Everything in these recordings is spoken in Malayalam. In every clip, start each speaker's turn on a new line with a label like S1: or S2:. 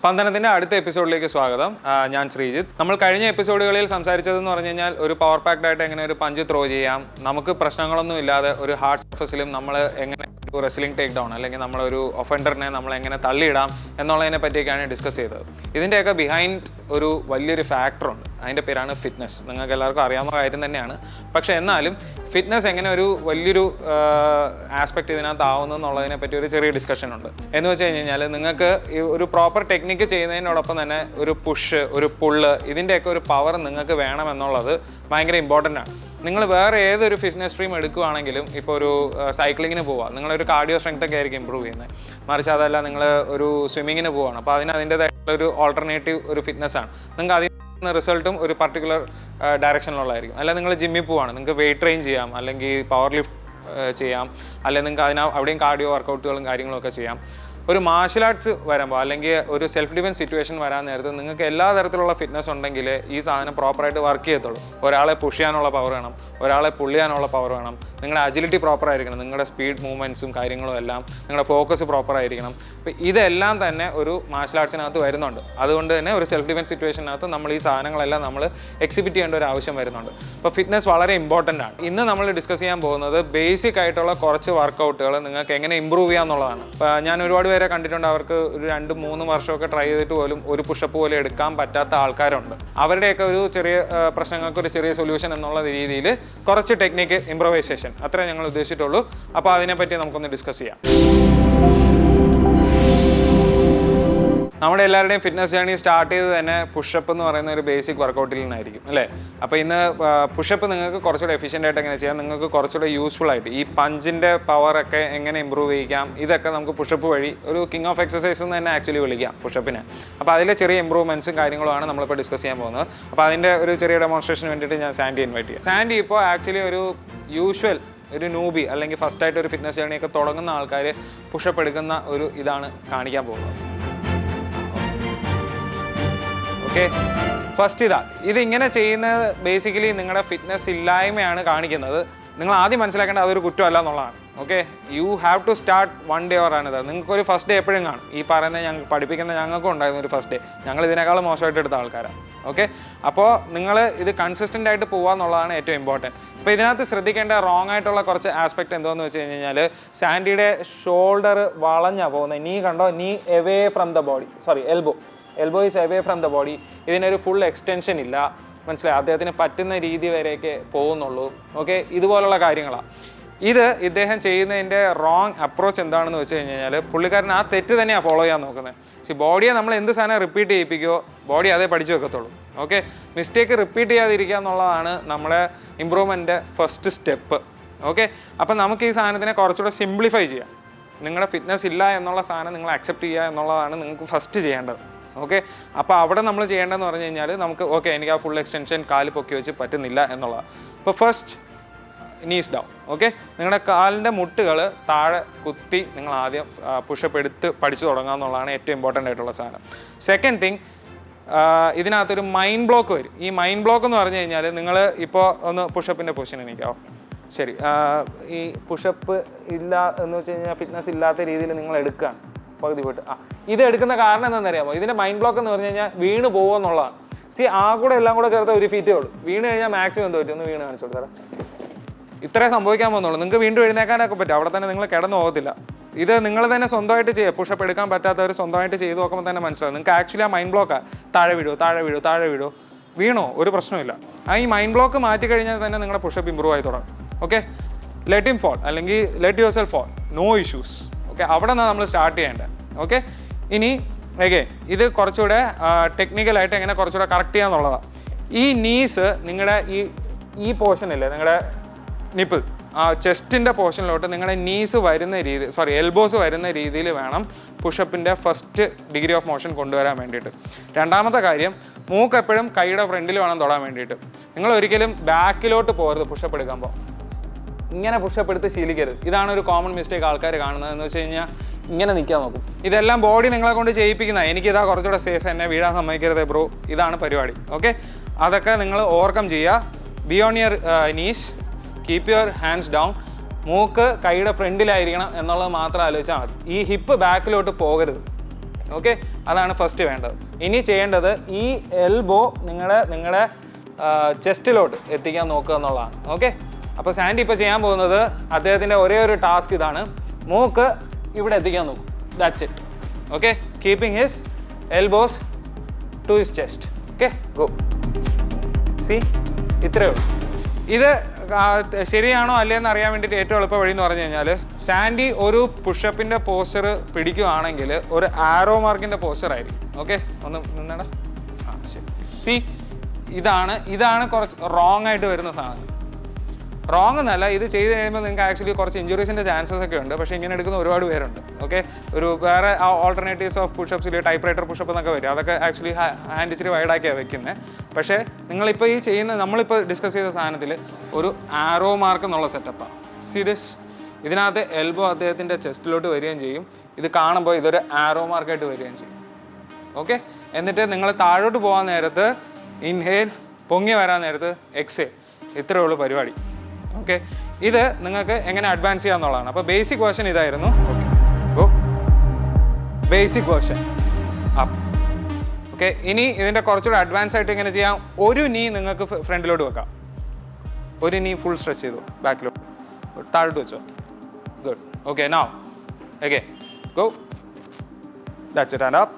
S1: സ്പന്ദനത്തിന്റെ അടുത്ത എപ്പിസോഡിലേക്ക് സ്വാഗതം. ഞാൻ ശ്രീജിത്ത്. നമ്മൾ കഴിഞ്ഞ എപ്പിസോഡുകളിൽ സംസാരിച്ചതെന്ന് പറഞ്ഞു കഴിഞ്ഞാൽ ഒരു പവർ പാക്ഡ് ആയിട്ട് എങ്ങനെ ഒരു പഞ്ച് ത്രോ ചെയ്യാം നമുക്ക് പ്രശ്നങ്ങളൊന്നും ഇല്ലാതെ ഒരു ഹാർഡ് സർഫസിലും നമ്മൾ എങ്ങനെ ഒരു റെസ്ലിംഗ് ടേക്ക് ഡൗൺ അല്ലെങ്കിൽ നമ്മളൊരു ഒഫൻഡറിനെ നമ്മൾ എങ്ങനെ തള്ളിയിടാം എന്നുള്ളതിനെ പറ്റിയൊക്കെയാണ് ഡിസ്കസ് ചെയ്തത്. ഇതിന്റെയൊക്കെ ബിഹൈൻഡ് ഒരു വലിയൊരു ഫാക്ടറുണ്ട് അതിന്റെ പേരാണ് ഫിറ്റ്നസ് നിങ്ങൾക്ക് എല്ലാവർക്കും അറിയാവുന്ന കാര്യം തന്നെയാണ്. പക്ഷേ എന്നാലും ഫിറ്റ്നസ് എങ്ങനെ ഒരു വലിയൊരു ആസ്പെക്ട് ഇതിനകത്ത് ആവുന്നു എന്നുള്ളതിനെ പറ്റി ഒരു ചെറിയ ഡിസ്കഷൻ ഉണ്ട്. എന്ന് വെച്ച് കഴിഞ്ഞ് കഴിഞ്ഞാൽ നിങ്ങൾക്ക് ഒരു പ്രോപ്പർ ടെക്നിക്ക് ചെയ്യുന്നതിനോടൊപ്പം തന്നെ ഒരു പുഷ് ഒരു പുള്ള് ഇതിന്റെയൊക്കെ ഒരു പവർ നിങ്ങൾക്ക് വേണമെന്നുള്ളത് ഭയങ്കര ഇമ്പോർട്ടന്റ് ആണ്. നിങ്ങൾ വേറെ ഏതൊരു ഫിറ്റ്നസ് സ്ട്രീം എടുക്കുകയാണെങ്കിലും ഇപ്പോൾ ഒരു സൈക്ലിങ്ങിന് പോവുക നിങ്ങളൊരു കാർഡിയോ സ്ട്രെങ്ത് ഒക്കെ ആയിരിക്കും ഇമ്പ്രൂവ് ചെയ്യുന്നത് മറിച്ച് അതല്ല നിങ്ങൾ ഒരു സ്വിമ്മിങ്ങിന് പോവുകയാണ് അപ്പോൾ അതിന് അതിന്റെതായിട്ടുള്ള ഒരു ഓൾട്ടർനേറ്റീവ് ഒരു ഫിറ്റ്നസ് ആണ്. നിങ്ങൾക്ക് അതിൽ നിന്ന് റിസൾട്ടും ഒരു പർട്ടിക്കുലർ ഡയറക്ഷനിലുള്ളതായിരിക്കും അല്ല നിങ്ങൾ ജിമ്മിൽ പോവാണ്. നിങ്ങൾക്ക് വെയിറ്റ് ട്രെയിൻ ചെയ്യാം. അല്ലെങ്കിൽ പവർ ലിഫ്റ്റ് ചെയ്യാം. അല്ലെങ്കിൽ നിങ്ങൾക്ക് അതിന് അവിടെയും കാർഡിയോ വർക്കൗട്ടുകളും കാര്യങ്ങളൊക്കെ ചെയ്യാം. ഒരു മാർഷൽ ആർട്സ് വരുമ്പോൾ അല്ലെങ്കിൽ ഒരു സെൽഫ് ഡിഫൻസ് സിറ്റുവേഷൻ വരാൻ നേരത്ത് നിങ്ങൾക്ക് എല്ലാ തരത്തിലുള്ള ഫിറ്റ്നസ് ഉണ്ടെങ്കിൽ ഈ സാധനം പ്രോപ്പറായിട്ട് വർക്ക് ചെയ്യത്തുള്ളൂ. ഒരാളെ പുഷ് ചെയ്യാനുള്ള പവർ വേണം ഒരാളെ പുള്ളി ചെയ്യാനുള്ള പവർ വേണം. നിങ്ങളുടെ അജിലിറ്റി പ്രോപ്പർ ആയിരിക്കണം നിങ്ങളുടെ സ്പീഡ് മൂവ്മെന്റ്സും കാര്യങ്ങളും എല്ലാം നിങ്ങളുടെ ഫോക്കസ് പ്രോപ്പർ ആയിരിക്കണം. അപ്പോൾ ഇതെല്ലാം തന്നെ ഒരു മാർഷൽ ആർട്സിനകത്ത് വരുന്നുണ്ട്. അതുകൊണ്ട് തന്നെ ഒരു സെൽഫ് ഡിഫൻസ് സിറ്റുവേഷനകത്ത് നമ്മൾ ഈ സാധനങ്ങളെല്ലാം നമ്മൾ എക്സിബിറ്റ് ചെയ്യേണ്ട ഒരു ആവശ്യം വരുന്നുണ്ട്. അപ്പോൾ ഫിറ്റ്നസ് വളരെ ഇമ്പോർട്ടന്റ് ആണ്. ഇന്ന് നമ്മൾ ഡിസ്കസ് ചെയ്യാൻ പോകുന്നത് ബേസിക് ആയിട്ടുള്ള കുറച്ച് വർക്കൗട്ടുകൾ നിങ്ങൾക്ക് എങ്ങനെ ഇമ്പ്രൂവ് ചെയ്യാന്നുള്ളതാണ്. ഞാൻ ഒരുപാട് പേരെ കണ്ടിട്ടുണ്ട്. അവർക്ക് ഒരു രണ്ട് മൂന്ന് വർഷമൊക്കെ ട്രൈ ചെയ്തിട്ട് പോലും ഒരു പുഷപ്പ് പോലും എടുക്കാൻ പറ്റാത്ത ആൾക്കാരുണ്ട്. അവരുടെയൊക്കെ ഒരു ചെറിയ പ്രശ്നങ്ങൾക്ക് ഒരു ചെറിയ സൊല്യൂഷൻ എന്നുള്ള രീതിയിൽ കുറച്ച് ടെക്നിക്ക് ഇമ്പ്രവൈസേഷൻ അത്രേ ഞങ്ങൾ ഉദ്ദേശിച്ചിട്ടുള്ളൂ. അപ്പോൾ അതിനെപ്പറ്റി നമുക്കൊന്ന് ഡിസ്കസ് ചെയ്യാം. നമ്മുടെ എല്ലാവരുടെയും ഫിറ്റ്നസ് ജേണി സ്റ്റാർട്ട് ചെയ്ത് തന്നെ പുഷപ്പ് എന്ന് പറയുന്ന ഒരു ബേസിക് വർക്കൗട്ടിൽ നിന്നായിരിക്കും അല്ലേ? അപ്പോൾ ഇന്ന് പുഷപ്പ് നിങ്ങൾക്ക് കുറച്ചുകൂടെ എഫിഷ്യന്റ് ആയിട്ട് എങ്ങനെ ചെയ്യാം? നിങ്ങൾക്ക് കുറച്ചുകൂടെ യൂസ്ഫുൾ ആയിട്ട് ഈ പഞ്ചിന്റെ പവറൊക്കെ എങ്ങനെ ഇമ്പ്രൂവ് ചെയ്യിക്കാം? ഇതൊക്കെ നമുക്ക് പുഷപ്പ് വഴി ഒരു കിങ് ഓഫ് എക്സസൈസ് എന്ന് തന്നെ ആക്ച്വലി വിളിക്കാം പുഷപ്പിന് അപ്പോൾ അതിലെ ചെറിയ ഇമ്പ്രൂവ്മെൻസും കാര്യങ്ങളുമാണ് നമ്മളിപ്പോൾ ഡിസ്കസ് ചെയ്യാൻ പോകുന്നത്. അപ്പോൾ അതിന്റെ ഒരു ചെറിയ ഡെമോൺസ്ട്രേഷന് വേണ്ടിയിട്ട് ഞാൻ സാൻഡി ഇൻവൈറ്റ് ചെയ്യാം. സാൻഡി ഇപ്പോൾ ആക്ച്വലി ഒരു യൂഷ്വൽ ഒരു നൂബി അല്ലെങ്കിൽ ഫസ്റ്റ് ആയിട്ട് ഒരു ഫിറ്റ്നസ് ജേണിയൊക്കെ തുടങ്ങുന്ന ആൾക്കാർ പുഷപ്പ് എടുക്കുന്ന ഒരു ഇതാണ് കാണിക്കാൻ പോകുന്നത്. ഓക്കെ ഫസ്റ്റ് ഇതാ ഇത് ഇങ്ങനെ ചെയ്യുന്നത് ബേസിക്കലി നിങ്ങളുടെ ഫിറ്റ്നസ് ഇല്ലായ്മയാണ് കാണിക്കുന്നത്. നിങ്ങൾ ആദ്യം മനസ്സിലാക്കേണ്ടത് അതൊരു കുറ്റമല്ല എന്നുള്ളതാണ്. Okay you have to start one day or ആണിത് നിങ്ങൾക്ക് ഒരു ഫസ്റ്റ് ഡേ എപ്പോഴും കാണും. ഈ പറയുന്ന ഞങ്ങൾ പഠിപ്പിക്കുന്ന ഞങ്ങൾക്കും ഉണ്ടായിരുന്നു ഒരു ഫസ്റ്റ് ഡേ ഞങ്ങൾ ഇതിനേക്കാളും മോശമായിട്ട് എടുത്ത ആൾക്കാരാണ് ഓക്കെ അപ്പോൾ നിങ്ങൾ ഇത് കൺസിസ്റ്റന്റ് ആയിട്ട് പോകുക എന്നുള്ളതാണ് ഏറ്റവും ഇമ്പോർട്ടന്റ് അപ്പോൾ ഇതിനകത്ത് ശ്രദ്ധിക്കേണ്ട റോങ് ആയിട്ടുള്ള കുറച്ച് ആസ്പെക്ട് എന്തോന്ന് വെച്ച് കഴിഞ്ഞ് കഴിഞ്ഞാൽ സാൻഡിയുടെ ഷോൾഡർ വളഞ്ഞാണ് പോകുന്നത് നീ കണ്ടോ? നീ away from the body sorry elbow elbow is away from the body ഇതിനൊരു ഫുൾ എക്സ്റ്റൻഷൻ ഇല്ല. മനസ്സിലായി? അദ്ദേഹത്തിന് പറ്റുന്ന രീതി വരെയൊക്കെ പോകുന്നുള്ളൂ. ഓക്കെ ഇതുപോലുള്ള കാര്യങ്ങളാണ് ഇത് ഇദ്ദേഹം ചെയ്യുന്നതിന്റെ റോങ് അപ്രോച്ച് എന്താണെന്ന് വെച്ച് കഴിഞ്ഞ് കഴിഞ്ഞാൽ പുള്ളിക്കാരൻ ആ തെറ്റ് തന്നെയാണ് ഫോളോ ചെയ്യാൻ നോക്കുന്നത്. പക്ഷേ ബോഡിയെ നമ്മൾ എന്ത് സാധനം റിപ്പീറ്റ് ചെയ്യിപ്പിക്കുമോ ബോഡി അതേ പഠിച്ചു വെക്കത്തുള്ളൂ. ഓക്കെ മിസ്റ്റേക്ക് റിപ്പീറ്റ് ചെയ്യാതിരിക്കുക എന്നുള്ളതാണ് നമ്മുടെ ഇമ്പ്രൂവ്മെന്റെ ഫസ്റ്റ് സ്റ്റെപ്പ് ഓക്കെ അപ്പം നമുക്ക് ഈ സാധനത്തിനെ കുറച്ചുകൂടെ സിംപ്ലിഫൈ ചെയ്യാം. നിങ്ങളുടെ ഫിറ്റ്നസ് ഇല്ല എന്നുള്ള സാധനം നിങ്ങൾ അക്സെപ്റ്റ് ചെയ്യുക എന്നുള്ളതാണ് നിങ്ങൾക്ക് ഫസ്റ്റ് ചെയ്യേണ്ടത്. ഓക്കെ? അപ്പോൾ അവിടെ നമ്മൾ ചെയ്യേണ്ടതെന്ന് പറഞ്ഞു കഴിഞ്ഞാൽ നമുക്ക് ഓക്കെ എനിക്ക് ആ ഫുൾ എക്സ്റ്റൻഷൻ കാൽ പൊക്കി വെച്ച് പറ്റുന്നില്ല എന്നുള്ളതാണ് അപ്പോൾ ഫസ്റ്റ് നീസ് ഡൗൺ ഓക്കെ? നിങ്ങളുടെ കാലിന്റെ മുട്ടുകൾ താഴെ കുത്തി നിങ്ങൾ ആദ്യം പുഷപ്പ് എടുത്ത് പഠിച്ചു തുടങ്ങുക എന്നുള്ളതാണ് ഏറ്റവും ഇമ്പോർട്ടന്റ് ആയിട്ടുള്ള സാധനം. സെക്കൻഡ് തിങ് ഇതിനകത്തൊരു മൈൻഡ് ബ്ലോക്ക് വരും. ഈ മൈൻഡ് ബ്ലോക്ക് എന്ന് പറഞ്ഞു കഴിഞ്ഞാൽ നിങ്ങൾ ഇപ്പോൾ ഒന്ന് പുഷപ്പിന്റെ പൊസിഷൻ നിൽക്കാമോ ശരി ഈ പുഷപ്പ് ഇല്ല എന്ന് വെച്ച് കഴിഞ്ഞാൽ ഫിറ്റ്നസ് ഇല്ലാത്ത രീതിയിൽ നിങ്ങൾ എടുക്കുകയാണ് പകുതി പോയിട്ട്. ആ ഇത് എടുക്കുന്ന കാരണം എന്താണെന്നറിയാമോ? ഇതിന്റെ മൈൻഡ് ബ്ലോക്ക് എന്ന് പറഞ്ഞു കഴിഞ്ഞാൽ വീണ് പോകുക എന്നുള്ളതാണ്. സി ആ കൂടെ എല്ലാം കൂടെ ചേർത്ത് ഒരു ഫീറ്റേ ഉള്ളൂ. വീണ് കഴിഞ്ഞാൽ മാക്സിമം എന്ത് പറ്റും? ഒന്ന് വീണ് കാണിച്ചു കൊടുത്തരാം ഇത്രേ സംഭവിക്കാൻ പോകുന്നുള്ളൂ. നിങ്ങൾക്ക് വീണ്ടും എഴുന്നേക്കാനൊക്കെ പറ്റും. അവിടെ തന്നെ നിങ്ങൾ കിടന്നു പോകത്തില്ല. ഇത് നിങ്ങൾ തന്നെ സ്വന്തമായിട്ട് ചെയ്യുക. പുഷപ്പ് എടുക്കാൻ പറ്റാത്തവർ സ്വന്തമായിട്ട് ചെയ്ത് നോക്കുമ്പോൾ തന്നെ മനസ്സിലാവും. നിങ്ങൾക്ക് ആക്ച്വലി ആ മൈൻഡ് ബ്ലോക്കാ താഴെ വീഴോ താഴെ വീഴോ താഴെ വീഴോ വീണോ? ഒരു പ്രശ്നമില്ല ആ ഈ മൈൻഡ് ബ്ലോക്ക് മാറ്റി കഴിഞ്ഞാൽ തന്നെ നിങ്ങളുടെ പുഷപ്പ് ഇമ്പ്രൂവ് ആയി തുടങ്ങും. ഓക്കെ ലെറ്റ് ഇം ഫോൾ അല്ലെങ്കിൽ let yourself fall no issues okay അവിടെ നിന്നാണ് നമ്മൾ സ്റ്റാർട്ട് ചെയ്യേണ്ടത് ഓക്കെ? ഇനി ഓക്കെ ഇത് കുറച്ചുകൂടെ ടെക്നിക്കലായിട്ട് എങ്ങനെ കുറച്ചുകൂടെ കറക്റ്റ് ചെയ്യാന്നുള്ളതാണ് ഈ നീസ് നിങ്ങളുടെ ഈ ഈ പോർഷൻ ഇല്ലേ നിങ്ങളുടെ നിപ്പിൾ ആ ചെസ്റ്റിന്റെ പോർഷനിലോട്ട് നിങ്ങളുടെ നീസ് വരുന്ന രീതി സോറി എൽബോസ് വരുന്ന രീതിയിൽ വേണം പുഷപ്പിന്റെ ഫസ്റ്റ് ഡിഗ്രി ഓഫ് മോഷൻ കൊണ്ടുവരാൻ വേണ്ടിയിട്ട്. രണ്ടാമത്തെ കാര്യം മൂക്ക് എപ്പോഴും കൈയുടെ ഫ്രണ്ടിൽ വേണം തൊടാൻ വേണ്ടിയിട്ട്. നിങ്ങൾ ഒരിക്കലും ബാക്കിലോട്ട് പോകരുത് പുഷപ്പ് എടുക്കുമ്പോൾ ഇങ്ങനെ പുഷപ്പ് എടുത്ത് ശീലിക്കരുത്. ഇതാണ് ഒരു കോമൺ മിസ്റ്റേക്ക് ആൾക്കാർ കാണുന്നത്. എന്ന് വെച്ച് കഴിഞ്ഞാൽ ഇങ്ങനെ നിൽക്കാൻ നോക്കും. ഇതെല്ലാം ബോഡി നിങ്ങളെ കൊണ്ട് ചെയ്യിപ്പിക്കുന്ന എനിക്കിതാ കുറച്ചുകൂടെ സേഫ് എന്നെ വീഴാൻ സമ്മതിക്കരുത് ബ്രോ ഇതാണ് പരിപാടി. ഓക്കെ അതൊക്കെ നിങ്ങൾ ഓവർകം ചെയ്യുക. Be your knees keep your hands down മൂക്ക് കൈയുടെ ഫ്രണ്ടിലായിരിക്കണം എന്നുള്ളത് മാത്രം ആലോചിച്ചാൽ മതി. ഈ ഹിപ്പ് ബാക്കിലോട്ട് പോകരുത്. ഓക്കെ അതാണ് ഫസ്റ്റ് വേണ്ടത്. ഇനി ചെയ്യേണ്ടത് ഈ എൽബോ നിങ്ങളുടെ നിങ്ങളുടെ ചെസ്റ്റിലോട്ട് എത്തിക്കാൻ നോക്കുക എന്നുള്ളതാണ്. ഓക്കെ അപ്പോൾ സാൻഡി ഇപ്പോൾ ചെയ്യാൻ പോകുന്നത് അദ്ദേഹത്തിന്റെ ഒരേ ഒരു ടാസ്ക് ഇതാണ്. മൂക്ക് ഇവിടെ എത്തിക്കാൻ നോക്കും. That's it okay keeping his elbows to his chest okay go see ഇത്രയേ ഉള്ളൂ. ഇത് ശരിയാണോ അല്ലേന്ന് അറിയാൻ വേണ്ടിയിട്ട് ഏറ്റവും എളുപ്പ വഴി എന്ന് പറഞ്ഞു കഴിഞ്ഞാൽ സാൻഡി ഒരു പുഷപ്പിന്റെ പോസ്റ്റർ പിടിക്കുകയാണെങ്കിൽ ഒരു ആരോ മാർക്കിന്റെ പോസ്റ്റർ ആയിരിക്കും. ഓക്കെ ഒന്ന് നിന്നടാ. ആ ശരി. സി ഇതാണ് ഇതാണ് കുറച്ച് റോങ് ആയിട്ട് വരുന്ന സാധനം. റോങ് എന്നല്ല ഇത് ചെയ്ത് കഴിയുമ്പോൾ നിങ്ങൾക്ക് ആക്ച്വലി കുറച്ച് ഇഞ്ചുറീസിന്റെ ചാൻസസ് ഒക്കെ ഉണ്ട്. പക്ഷേ ഇങ്ങനെ എടുക്കുന്ന ഒരുപാട് പേരുണ്ട്. ഓക്കെ ഒരു വേറെ ഓൾട്ടർനേറ്റീവ്സ് ഓഫ് പുഷപ്സിൽ ടൈപ്പ് റൈറ്റർ പുഷപ്പ് എന്നൊക്കെ വരും. അതൊക്കെ ആക്ച്വലി ഹാൻഡ് ഇച്ചിരി വൈഡാക്കിയാണ് വെക്കുന്നത് പക്ഷേ നിങ്ങളിപ്പോൾ ഈ ചെയ്യുന്ന നമ്മളിപ്പോൾ ഡിസ്കസ് ചെയ്ത സാധനത്തിൽ ഒരു ആരോ മാർക്ക് എന്നുള്ള സെറ്റപ്പാണ് സി ദിസ് ഇതിനകത്ത് എൽബോ അദ്ദേഹത്തിന്റെ ചെസ്റ്റിലോട്ട് വരികയും ചെയ്യും. ഇത് കാണുമ്പോൾ ഇതൊരു ആരോ മാർക്കായിട്ട് വരികയും ചെയ്യും. ഓക്കെ എന്നിട്ട് നിങ്ങൾ താഴോട്ട് പോകാൻ നേരത്ത് ഇൻഹേൽ പൊങ്ങി വരാൻ നേരത്ത് എക്സേൽ ഇത്രയേ ഉള്ളൂ പരിപാടി. ഓക്കെ. ഇത് നിങ്ങൾക്ക് എങ്ങനെ അഡ്വാൻസ് ചെയ്യാന്നുള്ളതാണ്. അപ്പോൾ ബേസിക് വേർഷൻ ഇതായിരുന്നു. Okay. Basic version up. Okay. ഇനി ഇതിന്റെ കുറച്ചുകൂടെ അഡ്വാൻസ് ആയിട്ട് എങ്ങനെ ചെയ്യാം? ഒരു നീ നിങ്ങൾക്ക് ഫ്രണ്ടിലോട്ട് വെക്കാം. ഒരു നീ ഫുൾ സ്ട്രെച്ച് ചെയ്തു. ബാക്കിലോട്ട് താഴോട്ട് വെച്ചോ. Good okay now okay go that's it and up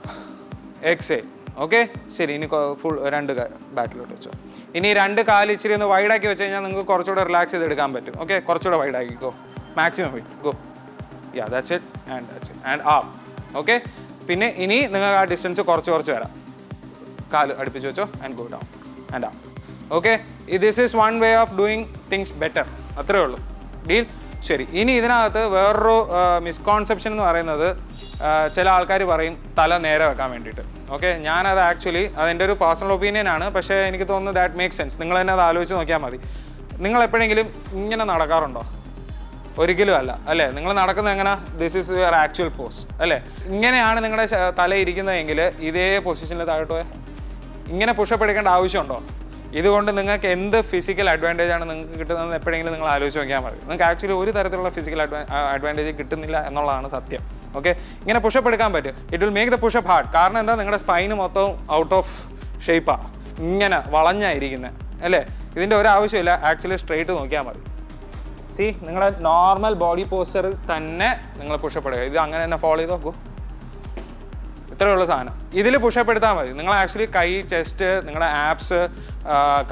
S1: എക്സേ okay ശരി ഇനി ഫുൾ രണ്ട് ബാക്കിലോട്ട് വെച്ചോ. ഇനി രണ്ട് കാൽ ഇച്ചിരി ഒന്ന് വൈഡാക്കി വെച്ച് കഴിഞ്ഞാൽ നിങ്ങൾക്ക് കുറച്ചുകൂടെ റിലാക്സ് ചെയ്ത് എടുക്കാൻ പറ്റും. ഓക്കെ കുറച്ചുകൂടെ വൈഡാക്കി go maximum with go yeah that's it and that's it and ah okay പിന്നെ ഇനി നിങ്ങൾ ആ ഡിസ്റ്റൻസ് കുറച്ച് കുറച്ച് വരാം. കാൽ അടുപ്പിച്ച് വെച്ചോ. And go down and ah okay this is one way of doing things better അത്രേ ഉള്ളൂ. ഡീൽ ശരി. ഇനി ഇതിനകത്ത് വേറൊരു മിസ്കോൺസെപ്ഷൻ എന്ന് പറയുന്നത് ചില ആൾക്കാർ പറയും തല നേരെ വെക്കാൻ വേണ്ടിയിട്ട്. ഓക്കെ ഞാനത് ആക്ച്വലി അതെന്റെ ഒരു പേഴ്സണൽ ഒപ്പീനിയൻ ആണ്. പക്ഷേ എനിക്ക് തോന്നുന്നു ദാറ്റ് മേക്ക് സെൻസ് നിങ്ങൾ തന്നെ അത് ആലോചിച്ച് നോക്കിയാൽ മതി. നിങ്ങൾ എപ്പോഴെങ്കിലും ഇങ്ങനെ നടക്കാറുണ്ടോ? ഒരിക്കലും അല്ല. അല്ലേ? നിങ്ങൾ നടക്കുന്നത് എങ്ങനെ? This is your actual pose അല്ലേ? ഇങ്ങനെയാണ് നിങ്ങളുടെ തല ഇരിക്കുന്നതെങ്കിൽ ഇതേ പൊസിഷനിൽ താഴോട്ട് പോയാൽ ഇങ്ങനെ പുഷപ്പ് എടുക്കേണ്ട ആവശ്യമുണ്ടോ? ഇതുകൊണ്ട് നിങ്ങൾക്ക് എന്ത് ഫിസിക്കൽ അഡ്വാന്റേജ് ആണ് നിങ്ങൾക്ക് കിട്ടുന്നതെന്ന് എപ്പോഴെങ്കിലും നിങ്ങൾ ആലോചിച്ച് നോക്കിയാൽ മതി. നിങ്ങൾക്ക് ആക്ച്വലി ഒരു തരത്തിലുള്ള ഫിസിക്കൽ അഡ്വാന്റേജ് കിട്ടുന്നില്ല എന്നുള്ളതാണ് സത്യം. ഓക്കെ? ഇങ്ങനെ പുഷപ്പ് എടുക്കാൻ പറ്റും. It will make the pushup hard കാരണം എന്താ? നിങ്ങളുടെ സ്പൈന് മൊത്തം ഔട്ട് ഓഫ് ഷേപ്പാണ് ഇങ്ങനെ വളഞ്ഞായിരിക്കുന്നത് അല്ലേ? ഇതിന്റെ ഒരു ആവശ്യമില്ല. ആക്ച്വലി സ്ട്രെയിറ്റ് നോക്കിയാൽ മതി. സി നിങ്ങളുടെ നോർമൽ ബോഡി പോസ്റ്റർ തന്നെ നിങ്ങൾ പുഷപ്പ് എടുക്കുക. ഇത് അങ്ങനെ തന്നെ ഫോളോ ചെയ്ത് നോക്കൂ. ഇത്രയുള്ള സാധനം. ഇതിൽ പുഷപ്പ് എടുത്താൽ മതി. നിങ്ങൾ ആക്ച്വലി കൈ ചെസ്റ്റ് നിങ്ങളുടെ ആപ്സ്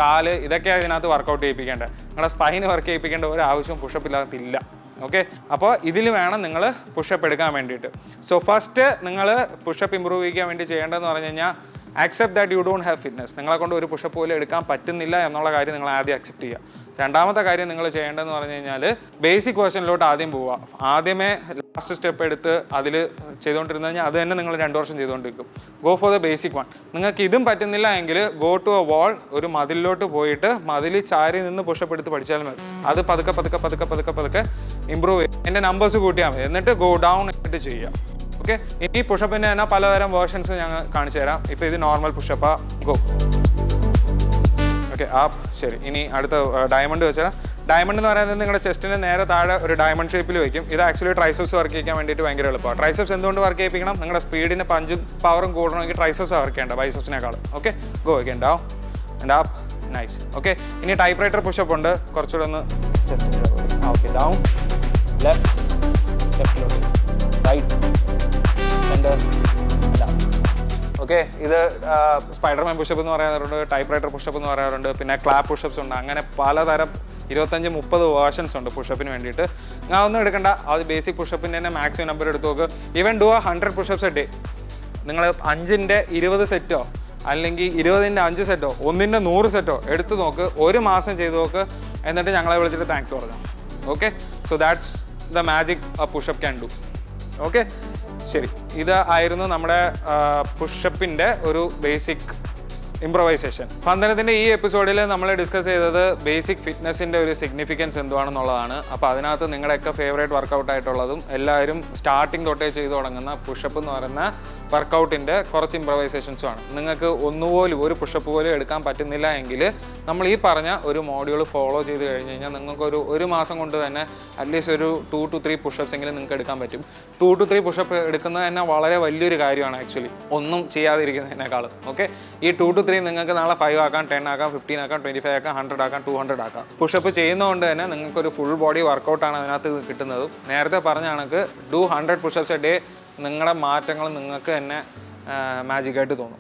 S1: കാൽ ഇതൊക്കെയാണ് ഇതിനകത്ത് വർക്കൗട്ട് ചെയ്യിപ്പിക്കേണ്ടത്. നിങ്ങളുടെ സ്പൈന് വർക്ക് ചെയ്യിപ്പിക്കേണ്ട ഒരു ആവശ്യവും പുഷപ്പ് ഇല്ലാത്തില്ല ഓക്കെ അപ്പോൾ ഇതിൽ വേണം നിങ്ങൾ പുഷപ്പ് എടുക്കാൻ വേണ്ടിയിട്ട്. സോ ഫസ്റ്റ് നിങ്ങൾ പുഷപ്പ് ഇമ്പ്രൂവ് ചെയ്യാൻ വേണ്ടി ചെയ്യേണ്ടതെന്ന് പറഞ്ഞു കഴിഞ്ഞാൽ accept that you don't have fitness നിങ്ങളെ കൊണ്ട് ഒരു പുഷപ്പ് പോലും എടുക്കാൻ പറ്റുന്നില്ല എന്നുള്ള കാര്യം നിങ്ങൾ ആദ്യം അക്സെപ്റ്റ് ചെയ്യുക. രണ്ടാമത്തെ കാര്യം നിങ്ങൾ ചെയ്യേണ്ടതെന്ന് പറഞ്ഞു കഴിഞ്ഞാൽ ബേസിക് ക്വസ്റ്റനിലോട്ട് ആദ്യം പോവുക. ആദ്യമേ ലാസ്റ്റ് സ്റ്റെപ്പ് എടുത്ത് അതിൽ ചെയ്തുകൊണ്ടിരുന്നു കഴിഞ്ഞാൽ അത് തന്നെ നിങ്ങൾ രണ്ട് വർഷം ചെയ്തുകൊണ്ടിരിക്കും. Go for the basic one നിങ്ങൾക്ക് ഇതും പറ്റുന്നില്ല എങ്കിൽ ഗോ ടു എ വാൾ ഒരു മതിലിലോട്ട് പോയിട്ട് മതിൽ ചാരി നിന്ന് പുഷപ്പ് എടുത്ത് പഠിച്ചാൽ മതി. അത് പതുക്കെ പതുക്കെ പതുക്കെ പതുക്കെ പതുക്കെ ഇമ്പ്രൂവ് ചെയ്യും. എന്റെ നമ്പേഴ്സ് കൂട്ടിയാൽ മതി. എന്നിട്ട് ഗോ ഡൗൺ ആയിട്ട് ചെയ്യാം ഓക്കെ ഇനി പുഷപ്പിന്റെ തന്നെ പലതരം വേർഷൻസ് ഞങ്ങൾ കാണിച്ചു തരാം. ഇപ്പോൾ ഇത് നോർമൽ പുഷപ്പാണ് ഗോ ഓക്കെ ആ ശരി. ഇനി അടുത്ത ഡയമണ്ട് വെച്ചാൽ ഡയമണ്ട് എന്ന് പറയുന്നത് നിങ്ങളുടെ ചെസ്റ്റിന് നേരെ താഴെ ഒരു ഡയമണ്ട് ഷേപ്പിൽ വയ്ക്കും ഇത് ആക്ച്വലി ട്രൈസപ്സ് വർക്ക് ചെയ്യാൻ വേണ്ടിയിട്ട് ഭയങ്കര എളുപ്പമാണ് ട്രൈസപ്സ് എന്തുകൊണ്ട് വർക്ക് ചെയ്യിപ്പിക്കണം? നിങ്ങളുടെ സ്പീഡിന് പഞ്ചും പവറും കൂടണമെങ്കിൽ ട്രൈസപ്സ് വർക്ക് ചെയ്യേണ്ട ബൈസപ്സിനേക്കാൾ ഓക്കെ ഗോ ഒക്കെ ഉണ്ടാവും ആൻഡ് ആപ്പ് നൈസ് ഓക്കെ ഇനി ടൈപ്പ് റൈറ്റർ പുഷപ്പ് ഉണ്ട്. കുറച്ചുകൂടെ ഒന്ന് ഓക്കെ ഡൗൺ ലെഫ്റ്റ് ലെഫ്റ്റിലോട്ട് റൈറ്റ് സെന്റർ ഓക്കെ ഇത് സ്പൈഡർമാൻ പുഷപ്പ് എന്ന് പറയാറുണ്ട് ടൈപ്പ് റൈറ്റർ പുഷപ്പ് എന്ന് പറയാറുണ്ട് പിന്നെ ക്ലാപ്പ് പുഷപ്സ് ഉണ്ട് അങ്ങനെ പലതരം ഇരുപത്തഞ്ച് മുപ്പത് വേർഷൻസ് ഉണ്ട് പുഷപ്പിന് വേണ്ടിയിട്ട്. ഞാൻ ഒന്നും എടുക്കണ്ട അത് ബേസിക് പുഷപ്പിന്റെ തന്നെ മാക്സിമം നമ്പർ എടുത്ത് നോക്ക്. Even do a hundred pushups a day നിങ്ങൾ അഞ്ചിന്റെ ഇരുപത് സെറ്റോ അല്ലെങ്കിൽ ഇരുപതിന്റെ അഞ്ച് സെറ്റോ ഒന്നിന്റെ നൂറ് സെറ്റോ എടുത്ത് നോക്ക് ഒരു മാസം ചെയ്ത് നോക്ക് എന്നിട്ട് ഞങ്ങളെ വിളിച്ചിട്ട് താങ്ക്സ് പറഞ്ഞു. Okay so that's the magic pushup can do okay ശരി. ഇത് ആയിരുന്നു നമ്മുടെ പുഷപ്പിന്റെ ഒരു ബേസിക് ഇംപ്രവൈസേഷൻ പന്തനത്തിന്റെ ഈ എപ്പിസോഡിൽ നമ്മൾ ഡിസ്കസ് ചെയ്തത് ബേസിക് ഫിറ്റ്നസിന്റെ ഒരു സിഗ്നിഫിക്കൻസ് എന്തുവാണെന്നുള്ളതാണ്. അപ്പോൾ അതിനകത്ത് നിങ്ങളുടെയൊക്കെ ഫേവറേറ്റ് വർക്കൗട്ട് ആയിട്ടുള്ളതും എല്ലാവരും സ്റ്റാർട്ടിങ് തൊട്ടേ ചെയ്തു തുടങ്ങുന്ന പുഷപ്പ് എന്ന് പറയുന്ന വർക്കൗട്ടിന്റെ കുറച്ച് ഇംപ്രവൈസേഷൻസും ആണ്. നിങ്ങൾക്ക് ഒന്നുപോലും ഒരു പുഷപ്പ് പോലും എടുക്കാൻ പറ്റുന്നില്ല എങ്കിൽ നമ്മൾ ഈ പറഞ്ഞ ഒരു മോഡ്യൂൾ ഫോളോ ചെയ്ത് കഴിഞ്ഞ് കഴിഞ്ഞാൽ നിങ്ങൾക്ക് ഒരു ഒരു മാസം കൊണ്ട് തന്നെ അറ്റ്ലീസ്റ്റ് ഒരു ടു ടു ത്രീ പുഷപ്സ് എങ്കിലും നിങ്ങൾക്ക് എടുക്കാൻ പറ്റും. ടു ടു ത്രീ പുഷപ്പ് എടുക്കുന്നത് തന്നെ വളരെ വലിയൊരു കാര്യമാണ് ആക്ച്വലി ഒന്നും ചെയ്യാതിരിക്കുന്നതിനേക്കാളും ഓക്കെ ഈ ടു ടു ത്രീ നിങ്ങൾക്ക് നാളെ ഫൈവ് ആക്കാം ടെൻ ആക്കാം ഫിഫ്റ്റീൻ ആക്കാം ട്വന്റി ഫൈവ് ആക്കാം ഹൺഡ്രഡ് ആക്കാം ടു ഹൺഡ്രഡ് ആക്കാം. പുഷപ്പ് ചെയ്യുന്നതുകൊണ്ട് തന്നെ നിങ്ങൾക്കൊരു ഫുൾ ബോഡി വർക്കൗട്ടാണ് അതിനകത്ത് കിട്ടുന്നത്. നേരത്തെ പറഞ്ഞ കണക്ക് do hundred pushups a day നിങ്ങളുടെ മാറ്റങ്ങൾ നിങ്ങൾക്ക് തന്നെ മാജിക്കായിട്ട് തോന്നും.